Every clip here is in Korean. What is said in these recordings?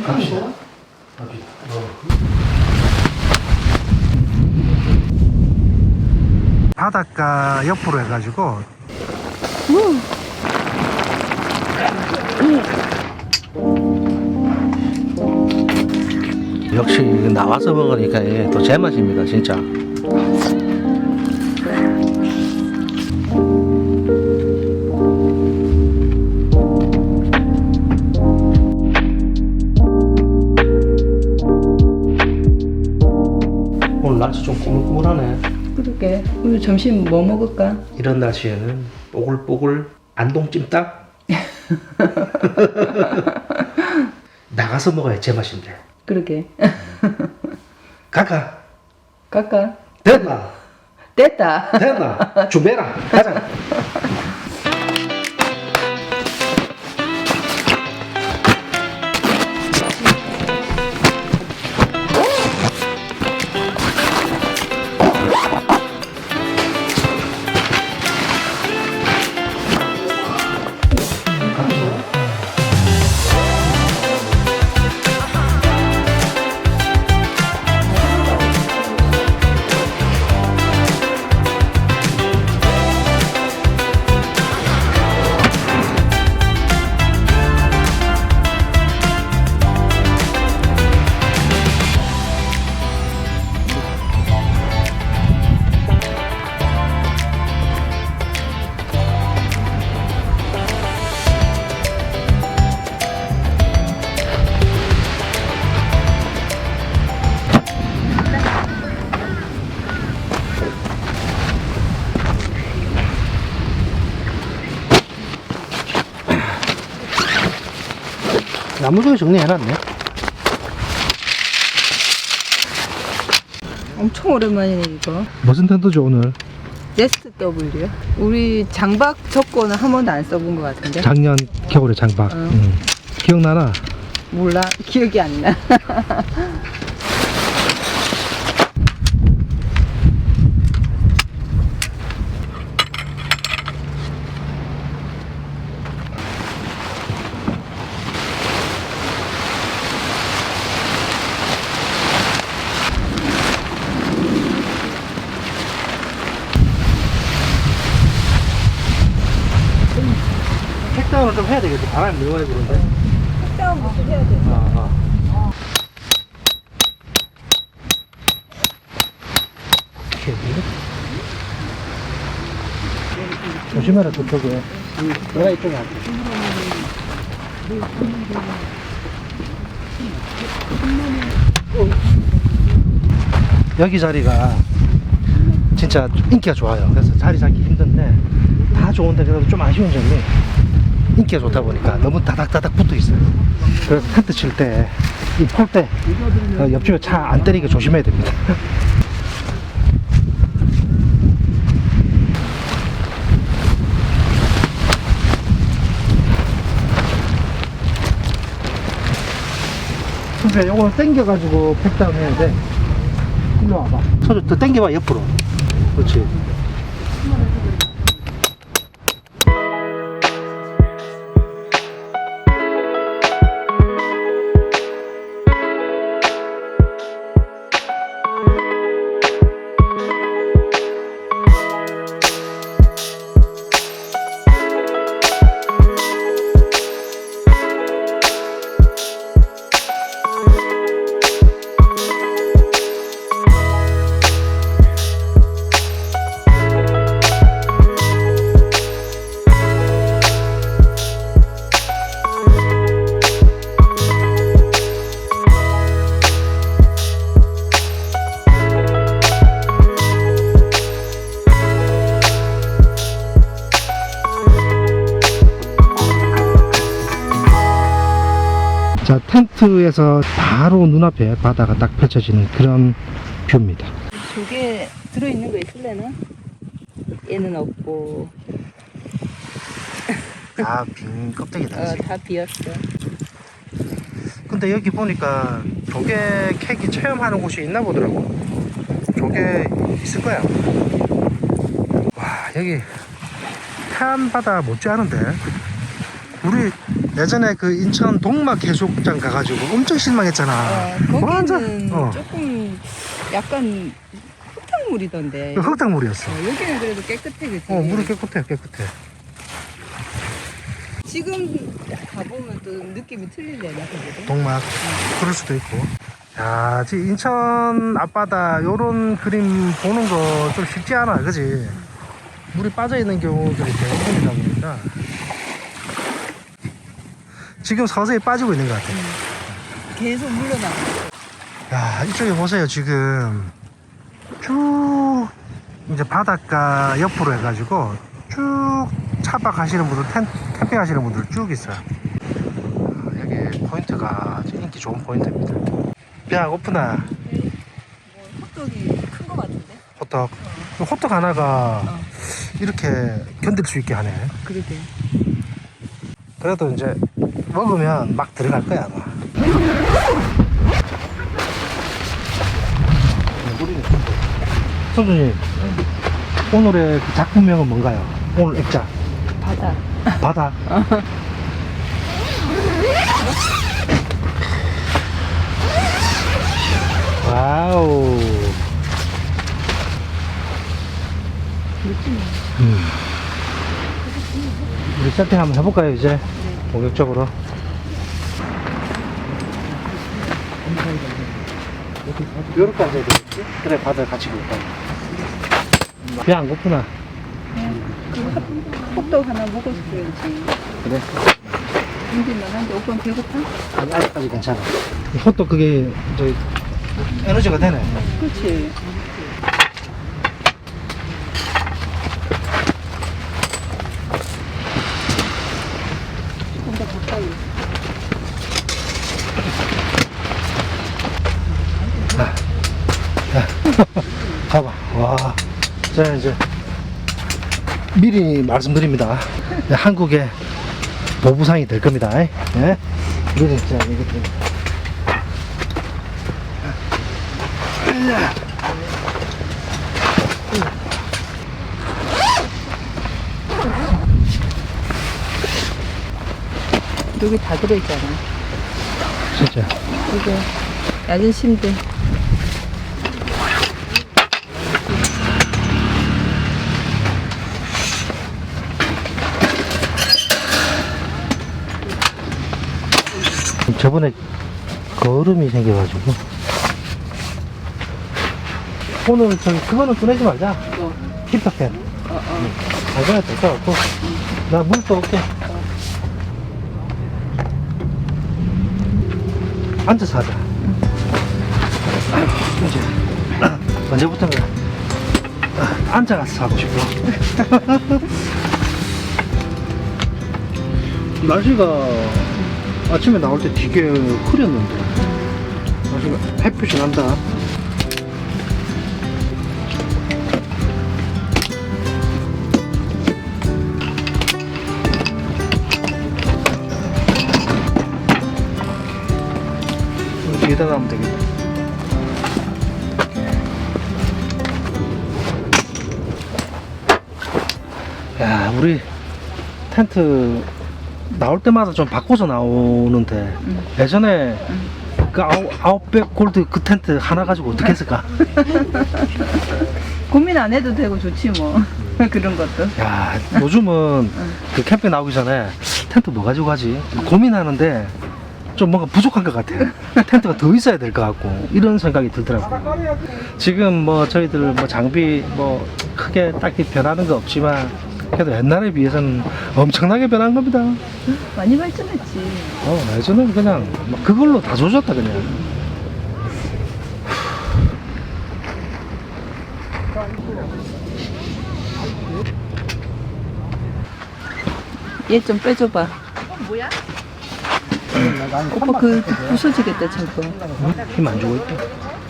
갑시다. 바닷가 옆으로 해가지고. 역시 나와서 먹으니까 이게 또 제맛입니다 진짜 오늘 점심 뭐 먹을까? 이런 날씨에는 뽀글뽀글 안동찜닭 나가서 먹어야 제맛인데 그러게. 가가 갈까? 됐나 됐다. 됐나 준비해라 가자 나무석에 정리해놨네 엄청 오랜만이네 이거. 무슨 텐트죠 오늘 SW요? 우리 장박 조건은 한 번도 안 써본 것 같은데. 작년 겨울에 장박 어. 음. 기억나나? 몰라. 기억이 안 나. 해야 되겠지. 바람이 너무 많이 부는데. 다운부터 해야 돼. 아, 아. 조심해라 저쪽에. 내가 이쪽에 할게. 여기 자리가 진짜 인기가 좋아요. 그래서 자리 잡기 힘든데 다 좋은데 그래도 좀 아쉬운 점이 인기가 좋다 보니까 너무 다닥다닥 붙어 있어요. 그래서 텐트 칠 때, 이폴 때, 어, 옆집에 차 안 때리게 조심해야 됩니다. 근데 요걸 당겨가지고 팩다운 해야 돼. 일로 와봐. 더 당겨봐, 옆으로. 그렇지. 자, 텐트에서 바로 눈앞에 바다가 딱 펼쳐지는 그런 뷰입니다. 저게 들어있는 거 있을래나? 얘는 없고. 다 빈 껍데기다. 어, 다 비었어. 근데 여기 보니까 조개 캐기 체험하는 곳이 있나 보더라고. 조개 있을 거야. 와, 여기 해안 바다 못지않은데. 우리 예전에 그 인천 동막 해수욕장 가가지고 엄청 실망했잖아. 어, 완전, 거기는 어. 조금 약간 흙탕물이던데. 그 흙탕물이었어. 어, 여기는 그래도 깨끗해, 그치? 어, 물이 깨끗해, 깨끗해. 지금 가보면 또 느낌이 틀리려나, 그래도? 동막. 그럴 수도 있고. 야, 지금 인천 앞바다 요런 그림 보는 거 좀 쉽지 않아, 그지? 물이 빠져 있는 경우들이 대부분이다 보니까. 지금 서서히 빠지고 있는 것 같아. 계속 물러나고. 야, 이쪽에 보세요, 지금. 쭉, 이제 바닷가 옆으로 해가지고, 쭉 차박 하시는 분들, 텐, 캠핑 하시는 분들 쭉 있어요. 아, 여기 포인트가 인기 좋은 포인트입니다. 야, 오프나, 뭐, 호떡이 큰 거 같은데? 호떡. 호떡 하나가 어. 이렇게 견딜 수 있게 하네. 그러게. 그래도 이제 먹으면 막 들어갈 거야, 아마. 선주님, 오늘의 그 작품명은 뭔가요? 오늘 액자. 바다. 바다. 와우. 음. 우리 세팅 한번 해볼까요, 이제? 본격적으로. 요렇게 앉아야 되겠지? 그래, 바다를 같이 볼까. 배안 고프나? 호떡 하나 먹었어야지. 그래. 힘들만 한데, 오빠 배고파? 아니, 아직까지 괜찮아. 호떡 그게, 저, 에너지가 되네. 그렇지. 좀더 가까이. 가봐. 와. 자, 이제, 미리 말씀드립니다. 네, 한국의 보부상이 될 겁니다. 예? 미리, 자, 좀. 여기 다 들어있잖아. 진짜. 이거 얇은 심들. 저번에 거름이 생겨가지고. 오늘 저기 그거는 꺼내지 말자. 뭐? 히터팬. 어, 어. 안 꺼내도 될것 같고. 나 물도 올게. 앉아서 하자. 이제 언제부턴가 앉아가서 하고 싶어. 날씨가 아침에 나올 때 되게 흐렸는데 날씨가 햇빛이 난다. 뒤에다 놔면 되겠다. 야, 우리 텐트 나올 때마다 좀 바꿔서 나오는데 응. 예전에 응. 그 아웃, 아웃백 골드 그 텐트 하나 가지고 어떻게 했을까? 고민 안 해도 되고 좋지 뭐. 그런 것도. 야, 요즘은 그 캠핑 나오기 전에 텐트 뭐 가지고 가지? 고민하는데 좀 뭔가 부족한 것 같아요. 텐트가 더 있어야 될 것 같고 이런 생각이 들더라고요. 지금 뭐 저희들 뭐 장비 뭐 크게 딱히 변하는 거 없지만 그래도 옛날에 비해서는 엄청나게 변한 겁니다. 많이 발전했지. 어, 예전에는 그냥 막 그걸로 다 조졌다 그냥. 얘 좀 빼줘봐. 오빠 그 부서지겠다 저거. 힘 안 주고 있다.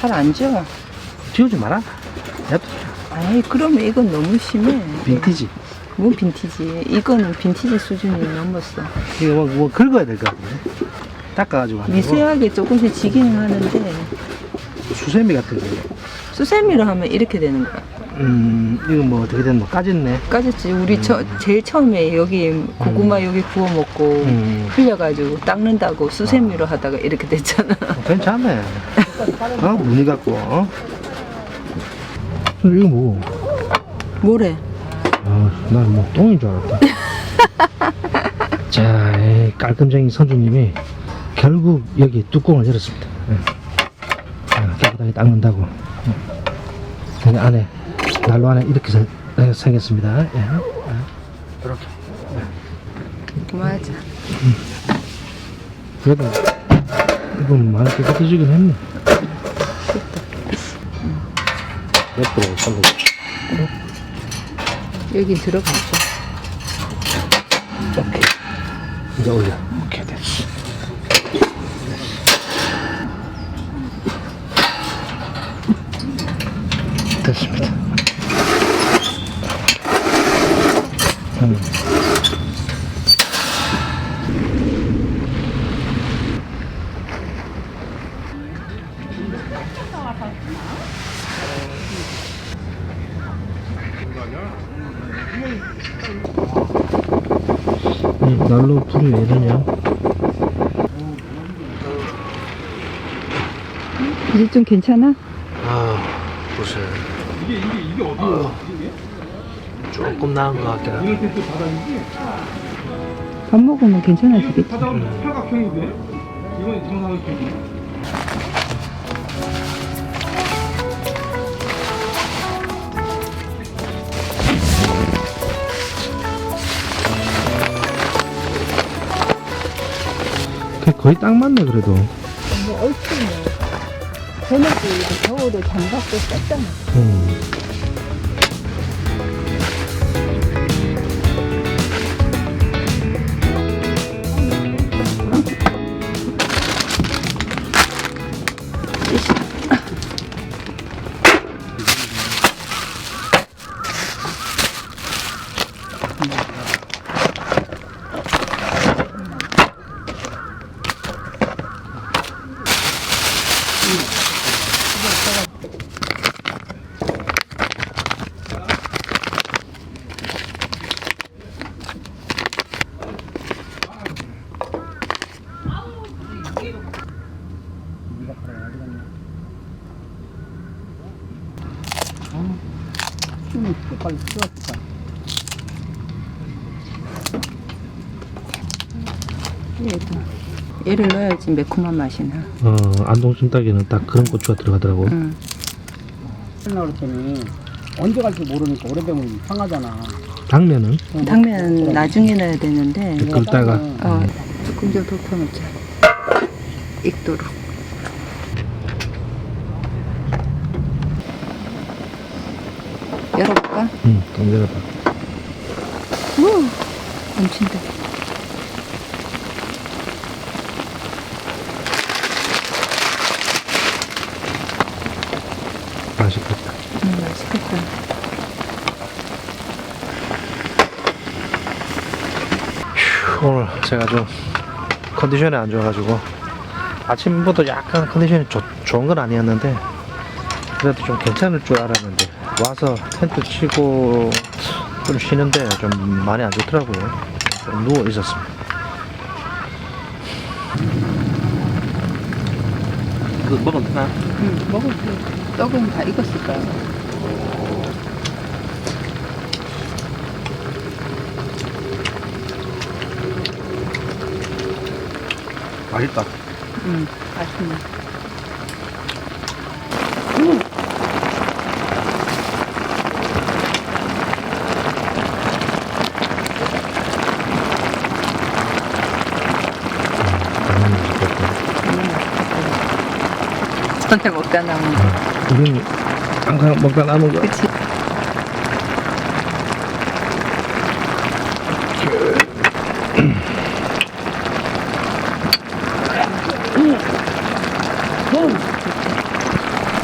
잘안 져. 지우지 마라. 냅둬. 아이 그러면 이건 너무 심해. 빈티지. 뭐 빈티지. 이거는 빈티지 수준이 넘었어. 이거 뭐, 뭐 긁어야 될 것 같네. 닦아가지고. 하는 거. 미세하게 조금씩 지기는 하는데 수세미 같은 거. 수세미로 하면 이렇게 되는 거야. 음, 이거 뭐 어떻게 됐노? 까졌네. 까졌지. 우리 저, 제일 처음에 여기 고구마 여기 구워 먹고 음. 흘려가지고 닦는다고 수세미로 하다가 이렇게 됐잖아. 어, 괜찮네. 어? 무늬 갖고, 어? 이거 뭐? 뭐래? 아, 난뭐 똥인 줄 알았다. 자, 이 깔끔쟁이 선주님이 결국 여기 뚜껑을 열었습니다. 예. 자, 깨끗하게 닦는다고. 예. 여기 안에, 난로 안에 이렇게 생- 예, 생겼습니다. 예. 예. 이렇게. 맞아. 그래도 이건 많이 깨끗해지긴 했네. 옆으로 살려. 여기 들어가죠. 오케이. 이제 올려. 오케이, 됐어. 됐습니다. 음. 이 난로 불이 왜 이러냐? 이제 좀 괜찮아? 아, 보세요. 이게 이게 이게 어디야? 조금 나은 것 같긴 한데. 밥 먹으면 괜찮아지겠지. 사각형인데? 이건 정사각형이야. 거의 딱 맞네 그래도. 뭐 얼추 뭐. 저녁에 이렇게 겨울에 장갑도 썼잖아. 음. 얘도. 얘를 넣어야지 매콤한 맛이 나. 어 안동 찜닭에는 딱 그런 고추가 들어가더라고. 응. 하려고 그랬더니 언제 갈지 모르니까 오래되면 상하잖아. 당면은 당면 나중에 넣어야 되는데 끓다가 어, 조금 더 덮어놓자. 익도록. 열어볼까? 응, 좀 열어봐. 우! 넘친다. 음, 맛있겠다. 휴, 오늘 제가 좀 컨디션이 안 좋아가지고 아침부터 약간 컨디션이 좋, 좋은 건 아니었는데 그래도 좀 괜찮을 줄 알았는데 와서 텐트 치고 좀 쉬는데 좀 많이 안 좋더라고요. 좀 누워 있었습니다. 이거 먹으면 되나? 응, 먹을 때 떡은 다 익었을 거야. 맛있다. 응, 맛있네. 맛있겠다. 전에 먹다 남은 거. 우리는 항상 먹다 남은 거. 그치?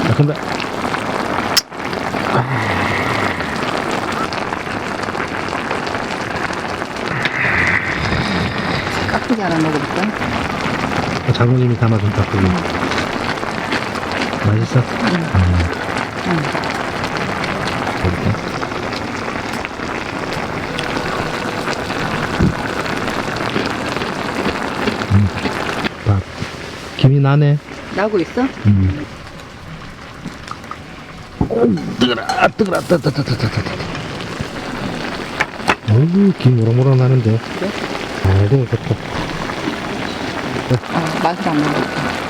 아, 근데 깍두기 하나 먹어볼까? 장모님이 담아준 닭고기. 맛있어? 음. 볼게. 음, 밥. 김이 나네. 나고 있어? 음. 뜨거라, 뜨거라, 뜨뜨뜨뜨뜨뜨. 어우, 김 모락모락 나는데. 그래? 아이고, 좋다. 어, 맛을 안 먹었어.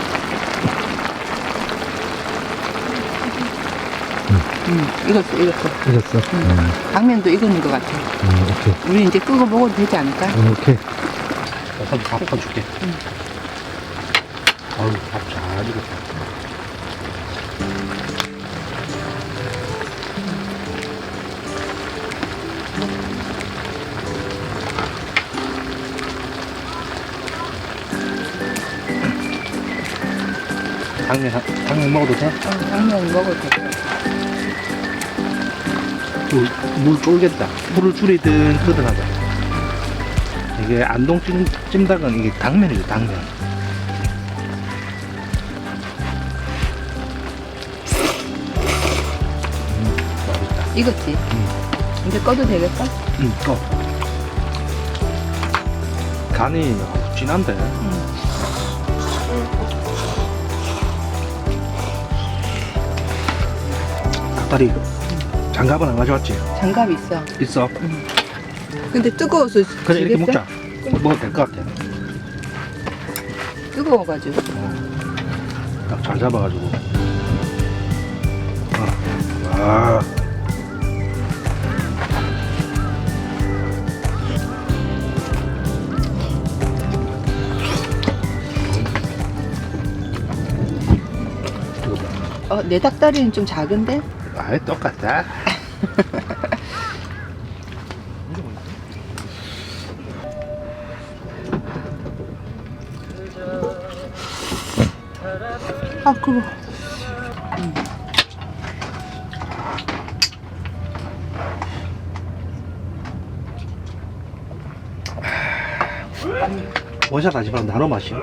음, 익었어, 익었어. 익었어? 음, 당면도 익은 것 같아. 음, 오케이. 우리 이제 끄고 먹어도 되지 않을까? 음, 오케이. 밥, 밥 퍼줄게. 어우, 밥잘 익었다. 당면, 당면 먹어도 돼? 어, 당면 먹어도 돼. 물, 물 쫄겠다. 불을 줄이든 끄든 하자. 이게 안동 찜, 찜닭은 이게 당면이죠, 당면. 익었지? 이제 꺼도 되겠어? 응, 또. 간이 진한데. 닭 다리 장갑은 안 가져왔지? 장갑 있어. 있어. 근데 뜨거워서 그냥 이렇게 지겠어? 먹자. 먹어도 될 것 같아. 뜨거워가지고. 딱 잘 잡아가지고. 아. 아. 어, 내 닭다리는 좀 작은데? 아이, 똑같다. 아, 그거. 원샷 하지만 나눠 마시오.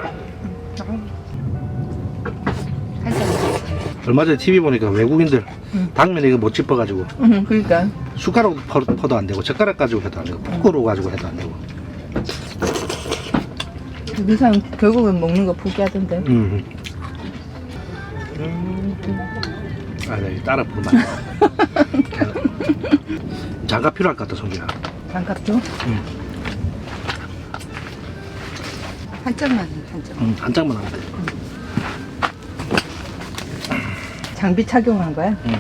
한잔 얼마 전에 TV 보니까 외국인들 응. 당면에 이거 못 짚어가지고 응, 그러니까. 숟가락 퍼, 퍼도 안 되고 젓가락 가지고 해도 안 되고 포크로 가지고 해도 안 되고. 그 사람 결국은 먹는 거 포기하던데. 음. 아, 네, 따라 부르면 안 돼. 장갑 필요할 것 같다, 성규야. 장갑 줘? 응. 한 장만, 한 장. 음, 한 장만 하면 돼. 장비 착용한 거야? 음.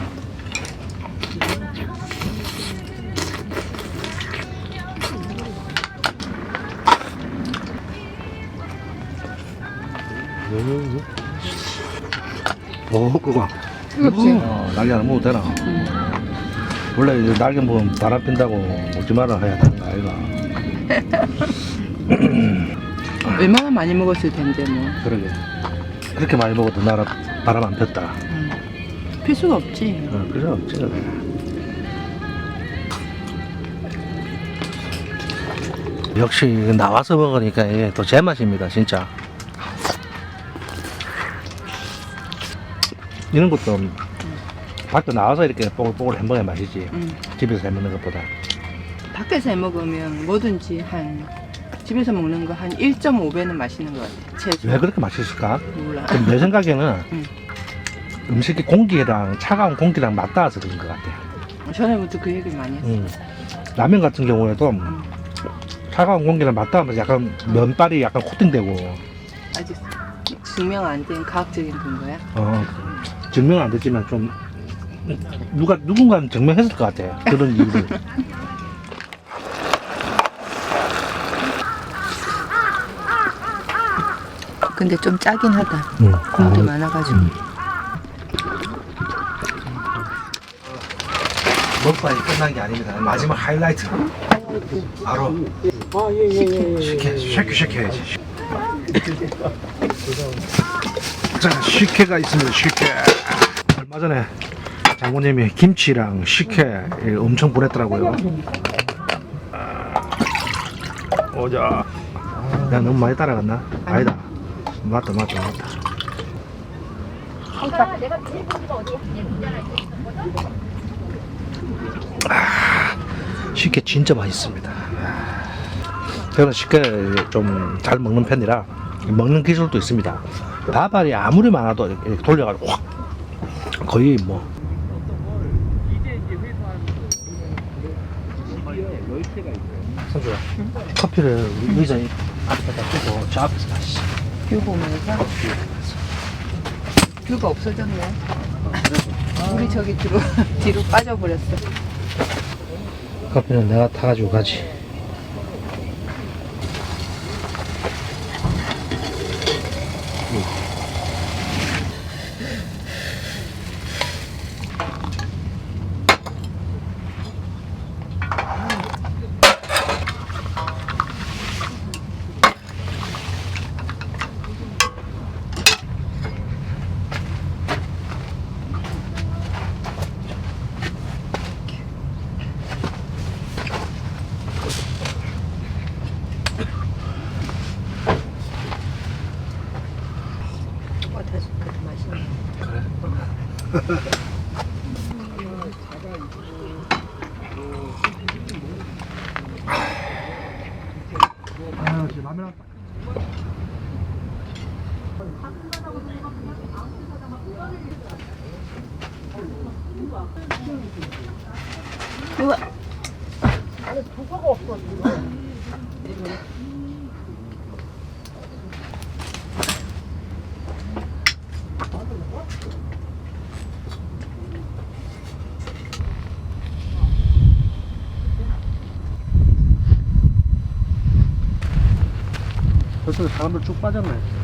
오, 그거. 뜨겁지? 어, 날개 안 먹어도 되나? 원래 이제 날개 먹으면 바람 핀다고 먹지 마라 해야 되는 거 아이가? 얼마나 많이 먹었을 텐데, 뭐. 그러게. 그렇게 많이 먹어도 나라 바람 안 폈다. 음. 필수가 없지. 어, 그래, 없지. 역시 나와서 먹으니까 이게 또 제맛입니다, 진짜. 이런 것도 밖에 나와서 이렇게 뽀글뽀글 햄버거 맛이지. 음. 집에서 해 먹는 것보다. 밖에서 해 먹으면 뭐든지 한, 집에서 먹는 거 한 1.5배는 맛있는 것 같아. 최소. 왜 그렇게 맛있을까? 몰라. 그럼 내 생각에는 음. 음식이 공기랑 차가운 공기랑 맞닿아서 그런 것 같아. 전에부터 그 얘기를 많이 했어. 음. 라면 같은 경우에도 음. 차가운 공기랑 맞닿으면서 약간 면발이 약간 코팅되고 아직 증명 안 된 과학적인 근거야? 어, 증명은 안 됐지만 좀 누가 누군가는 증명했을 것 같아 그런 이유를 근데 좀 짜긴 하다. 음. 국물이 아, 많아가지고. 먹방이 끝난 게 아닙니다. 마지막 하이라이트. 바로 아, 예, 예, 예. 예. 식혜 쉐키 해야지. 자 식혜가 있습니다 식혜. 얼마 전에 장모님이 김치랑 식혜 엄청 보냈더라고요. 아, 오자. 내가 너무 많이 따라갔나? 아니다. 맞다 맞다 맞다 아, 쉽게 진짜 맛있습니다. 저는 쉽게 좀잘 먹는 편이라 먹는 기술도 있습니다. 밥알이 아무리 많아도 이렇게 돌려가지고 확 거의 뭐 선주야 커피를 우리 의자 앞에다 두고 저 앞에서 마시자. 뷰 보면서 뷰가 없어졌네. 우리 저기 뒤로 뒤로 빠져버렸어. 커피는 내가 타가지고 가지. 똑같아서 그렇게 맛있네. 아, 지금 라면 왔다. 우와. 저쪽에 사람들 쭉 빠졌네.